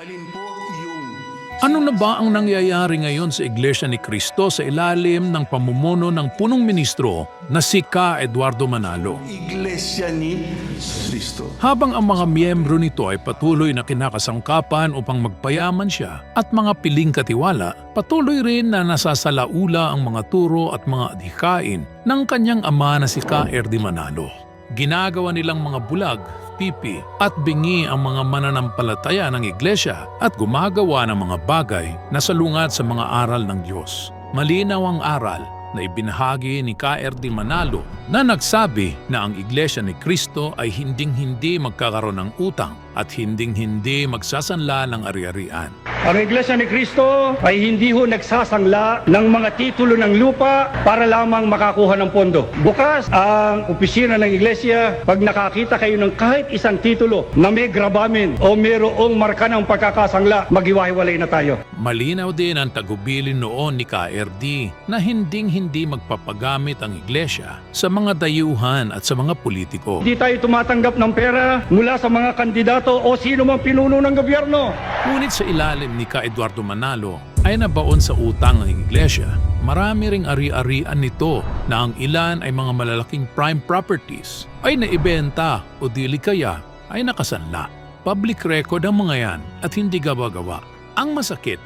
Alin po yung Ano na ba ang nangyayari ngayon sa Iglesia ni Cristo sa ilalim ng pamumuno ng punong ministro na si Ka Eduardo Manalo? iglesia ni Kristo? Habang ang mga miyembro nito ay patuloy na kinakasangkapan upang magpayaman siya at mga piling katiwala, patuloy rin na nasasalaula ang mga turo at mga adhikain ng kanyang ama na si Ka Erdi Manalo. Ginagawa nilang mga bulag, pipi at bingi ang mga mananampalataya ng iglesia at gumagawa ng mga bagay na salungat sa mga aral ng Diyos. Malinaw ang aral na ibinahagi ni K.R.D. Manalo na nagsabi na ang Iglesia ni Kristo ay hinding-hindi magkakaroon ng utang at hinding-hindi magsasanla ng ari-arian. Ang Iglesia ni Cristo ay hindi ho nagsasangla ng mga titulo ng lupa para lamang makakuha ng pondo. Bukas ang opisina ng Iglesia pag nakakita kayo ng kahit isang titulo na may gravamen o mayroong marka ng pagkakasangla, maghiwa-hiwalay na tayo. Malinaw din ang tagubilin noon ni KRD na hinding-hindi magpapagamit ang iglesia sa mga dayuhan at sa mga politiko. Hindi tayo tumatanggap ng pera mula sa mga kandidato o sino mang pinuno ng gobyerno. Ngunit sa ilalim ni Ka Eduardo Manalo ay nabaon sa utang ng iglesia. Marami ring ari-arian nito na ang ilan ay mga malalaking prime properties ay naibenta o dili kaya ay nakasanla. Public record ang mga yan at hindi gawa-gawa. Ang masakit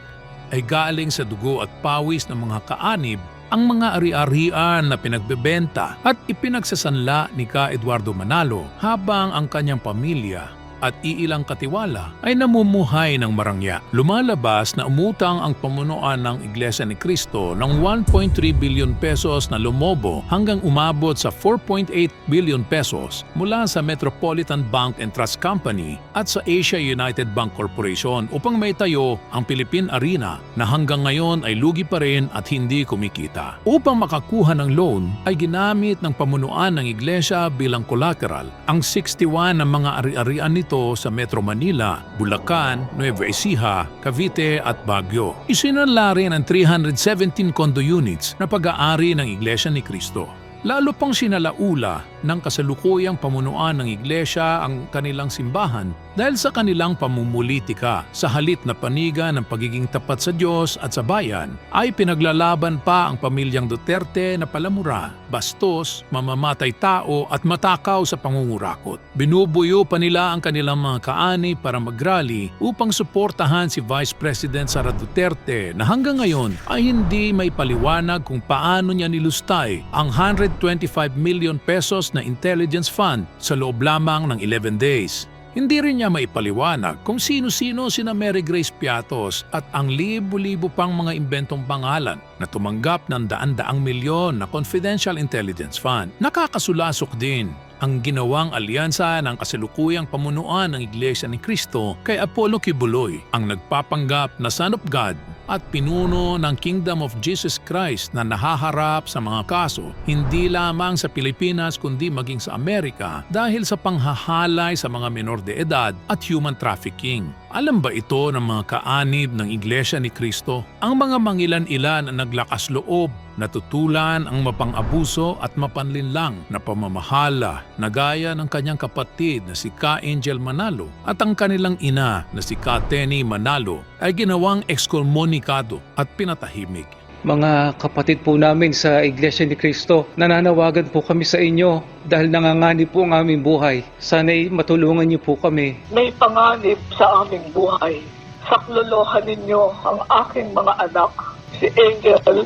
ay galing sa dugo at pawis ng mga kaanib ang mga ari-arian na pinagbebenta at ipinagsasanla ni Ka Eduardo Manalo habang ang kanyang pamilya at iilang katiwala ay namumuhay ng marangya. Lumalabas na umutang ang pamunuan ng Iglesia ni Cristo ng 1.3 billion pesos na lumobo hanggang umabot sa 4.8 billion pesos mula sa Metropolitan Bank and Trust Company at sa Asia United Bank Corporation upang maitayo ang Philippine Arena na hanggang ngayon ay lugi pa rin at hindi kumikita. Upang makakuha ng loan ay ginamit ng pamunuan ng Iglesia bilang collateral ang 61 ng mga ari-arian nito sa Metro Manila, Bulacan, Nueva Ecija, Cavite at Baguio. Isinanla rin ang 317 condo units na pag-aari ng Iglesia ni Cristo. Lalo pang sinalaula ng kasalukuyang pamunuan ng iglesia ang kanilang simbahan dahil sa kanilang pamumulitika sa halit na paniga ng pagiging tapat sa Diyos at sa bayan ay pinaglalaban pa ang pamilyang Duterte na palamura, bastos, mamamatay tao at matakaw sa pangungurakot. Binubuyo pa nila ang kanilang mga kaani para magrally upang suportahan si Vice President Sara Duterte na hanggang ngayon ay hindi may paliwanag kung paano niya nilustay ang 125 million pesos na intelligence fund sa loob lamang ng 11 days. Hindi rin niya maipaliwanag kung sino-sino sina Mary Grace Piatos at ang libo-libo pang mga imbentong pangalan na tumanggap ng daan-daang milyon na confidential intelligence fund. Nakakasulasok din ang ginawang alyansa ng kasalukuyang pamunuan ng Iglesia ni Cristo kay Apollo Kibuloy, ang nagpapanggap na Son of God at pinuno ng Kingdom of Jesus Christ na nahaharap sa mga kaso hindi lamang sa Pilipinas kundi maging sa Amerika dahil sa panghahalay sa mga menor de edad at human trafficking. Alam ba ito ng mga kaanib ng Iglesia ni Cristo? Ang mga mangilan-ilan na naglakas loob natutulan ang mapang-abuso at mapanlinlang na pamamahala na gaya ng kanyang kapatid na si Ka Angel Manalo at ang kanilang ina na si Ka Tenny Manalo ay ginawang ekskolmonikado at pinatahimik. Mga kapatid po namin sa Iglesia ni Cristo, nananawagan po kami sa inyo dahil nanganganib po ang aming buhay. Sana'y matulungan niyo po kami. may panganib sa aming buhay. Saklolohan ninyo ang aking mga anak, si Angel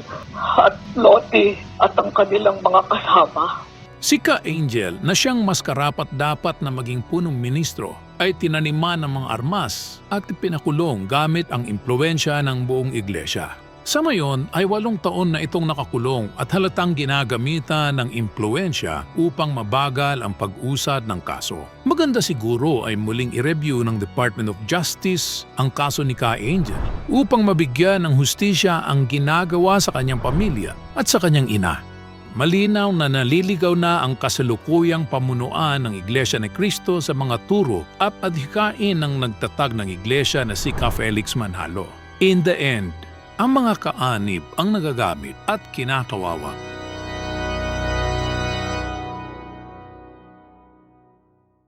at Lottie at ang kanilang mga kasama. Si Ka Angel na siyang mas karapat dapat na maging punong ministro ay tinaniman ng mga armas at pinakulong gamit ang impluensya ng buong iglesia. Sa ngayon ay walong taon na itong nakakulong at halatang ginagamitan ng impluensya upang mabagal ang pag-usad ng kaso. Maganda siguro ay muling i-review ng Department of Justice ang kaso ni Ka Angel upang mabigyan ng hustisya ang ginagawa sa kanyang pamilya at sa kanyang ina. Malinaw na naliligaw na ang kasalukuyang pamunuan ng Iglesia ni Cristo sa mga turo at adhikain ng nagtatag ng Iglesia na si Ka Felix Manalo. In the end, ang mga kaanib ang nagagamit at kinakawawa